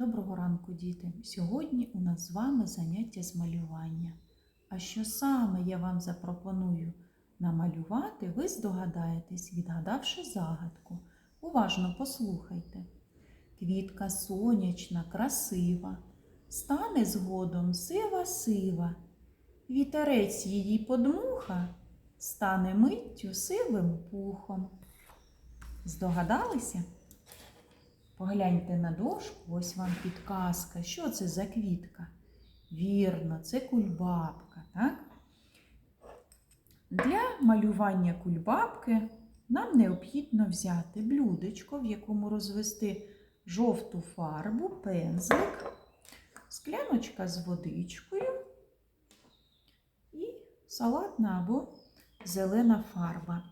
Доброго ранку, діти! Сьогодні у нас з вами заняття з малювання. А що саме я вам запропоную намалювати, ви здогадаєтесь, відгадавши загадку. Уважно послухайте. Квітка сонячна, красива, стане згодом сива-сива. Вітерець її подмуха, стане миттю сивим пухом. Здогадалися? Погляньте на дошку, ось вам підказка. Що це за квітка? Вірно, це кульбабка, так? Для малювання кульбабки нам необхідно взяти блюдечко, в якому розвести жовту фарбу, пензлик, скляночка з водичкою і салатна або зелена фарба.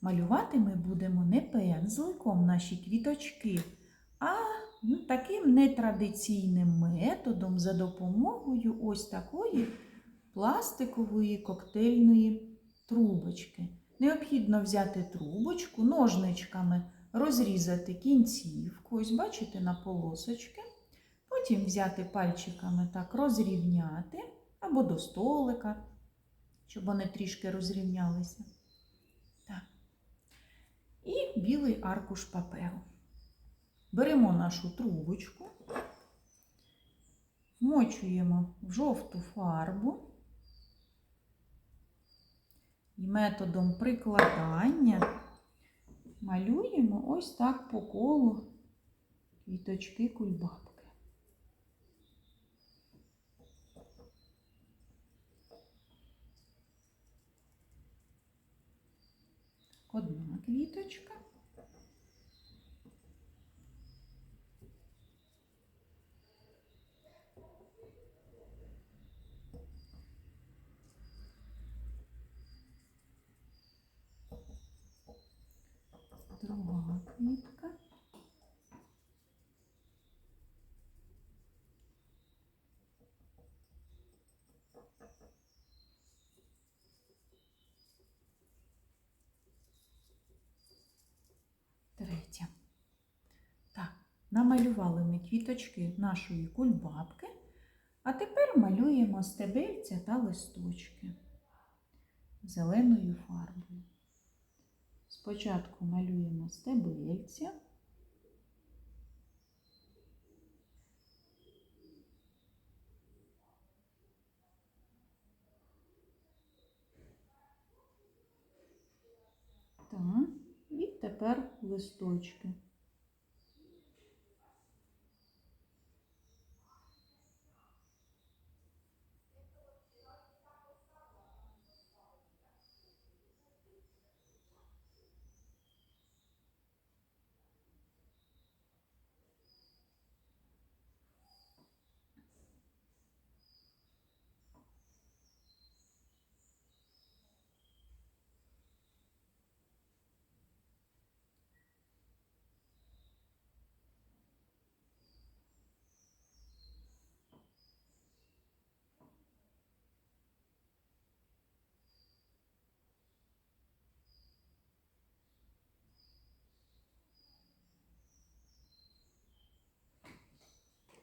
Малювати ми будемо не пензликом наші квіточки, а ну, таким нетрадиційним методом за допомогою ось такої пластикової коктейльної трубочки. Необхідно взяти трубочку, ножничками розрізати кінцівку, ось бачите, на полосочки. Потім взяти пальчиками так розрівняти або до столика, щоб вони трішки розрівнялися. Так. І білий аркуш паперу. Беремо нашу трубочку, вмочуємо в жовту фарбу і методом прикладання малюємо ось так по колу квіточки кульбабки. Одна квіточка. Друга квітка. Третя. Так, намалювали ми квіточки нашої кульбабки, а тепер малюємо стебельця та листочки зеленою фарбою. Спочатку малюємо стебельця. Так, і тепер листочки.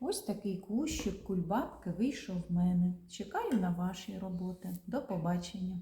Ось такий кущик кульбабки вийшов в мене. Чекаю на ваші роботи. До побачення!